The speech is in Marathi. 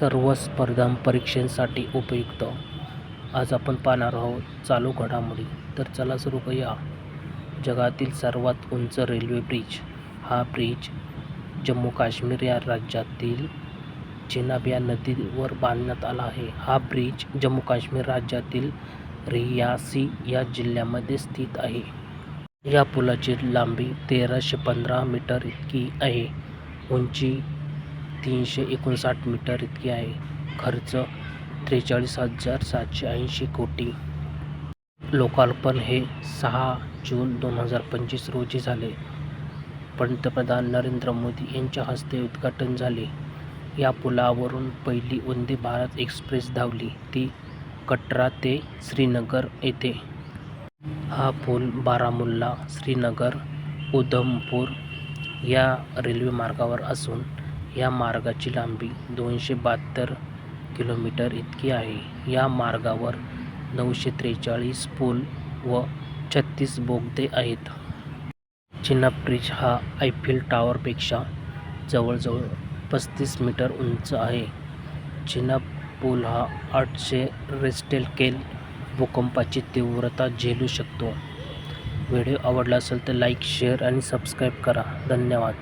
सर्व स्पर्धा परीक्षांसाठी उपयुक्त. आज आपण पाहणार आहोत चालू घडामोडी. तर चला सुरू करूया. जगातील सर्वात उंच रेल्वे ब्रिज. हा ब्रिज जम्मू काश्मीर या राज्यातील चेनाब या नदीवर बांधण्यात आला आहे. हा ब्रिज जम्मू काश्मीर राज्यातील रियासी या जिल्ह्यामध्ये स्थित आहे. या पुलाची लांबी तेराशे पंधरा मीटर इतकी आहे. उंची तीनशे एकोणसाठ मीटर इतकी आहे. खर्च त्रेचाळीस हजार सातशे ऐंशी कोटी. लोकार्पण हे सहा जून दोन हजार पंचवीस रोजी झाले. पंतप्रधान नरेंद्र मोदी यांच्या हस्ते उद्घाटन झाले. या पुलावरून पहिली वंदे भारत एक्सप्रेस धावली. ती कटरा ते श्रीनगर येथे. हा पूल बारामुल्ला श्रीनगर उधमपूर या रेल्वे मार्गावर असून या मार्गाची लांबी दोनशे बहात्तर किलोमीटर इतकी आहे. या मार्गावर नऊशे त्रेचाळीस पूल व छत्तीस बोगदे आहेत. चिनाब ब्रिज हा आयफिल टावरपेक्षा जवळजवळ पस्तीस मीटर उंच आहे. चिनाब पूल हा आठशे रेस्टेल केल भूकंपाची तीव्रता झेलू शकतो. व्हिडिओ आवडला असेल तर लाईक शेअर आणि सबस्क्राईब करा. धन्यवाद.